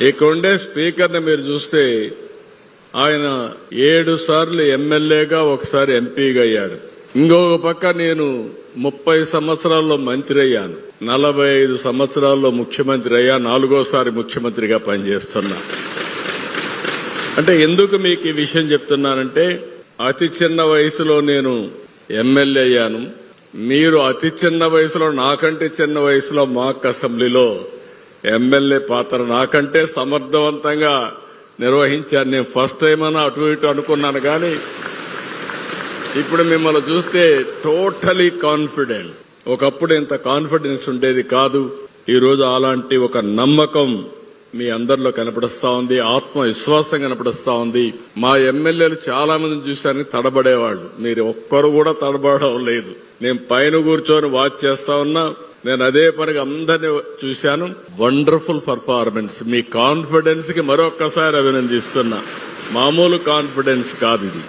ఇక్కడ ఉండే స్పీకర్ని మీరు చూస్తే ఆయన ఏడు సార్లు ఎమ్మెల్యేగా ఒకసారి ఎంపీగా అయ్యాడు. ఇంకొక పక్క నేను ముప్పై సంవత్సరాల్లో మంత్రి అయ్యాను. నలభై ఐదు సంవత్సరాల్లో ముఖ్యమంత్రి అయ్యా నాలుగోసారి ముఖ్యమంత్రిగా పనిచేస్తున్నా. అంటే ఎందుకు మీకు ఈ విషయం చెప్తున్నానంటే అతి చిన్న వయసులో నేను ఎమ్మెల్యే అయ్యాను. మీరు అతి చిన్న వయసులో నాకంటే చిన్న వయసులో మాక్ అసెంబ్లీలో ఎమ్మెల్యే పాత్ర నాకంటే సమర్థవంతంగా నిర్వహించారు. నేను ఫస్ట్ టైం అన్నా అటు ఇటు అనుకున్నాను కానీ ఇప్పుడు మిమ్మల్ని చూస్తే టోటలీ కాన్ఫిడెంట్ ఒకప్పుడు ఇంత కాన్ఫిడెన్స్ ఉండేది కాదు. ఈరోజు అలాంటి ఒక నమ్మకం మీ అందరిలో కనపడిస్తా ఉంది. ఆత్మవిశ్వాసం కనపడిస్తా ఉంది. మా ఎమ్మెల్యేలు చాలా మందిని చూశారని తడబడేవాళ్ళు. మీరు ఒక్కరు కూడా తడబడడం లేదు. నేను పైన కూర్చొని వాచ్ చేస్తా ఉన్నా. నేను అదే పనిగా అందరిని చూశాను. వండర్ఫుల్ పర్ఫార్మెన్స్ మీ కాన్ఫిడెన్స్కి మరొక్కసారి అభినందిస్తున్నా. మామూలు కాన్ఫిడెన్స్ కాదు ఇది.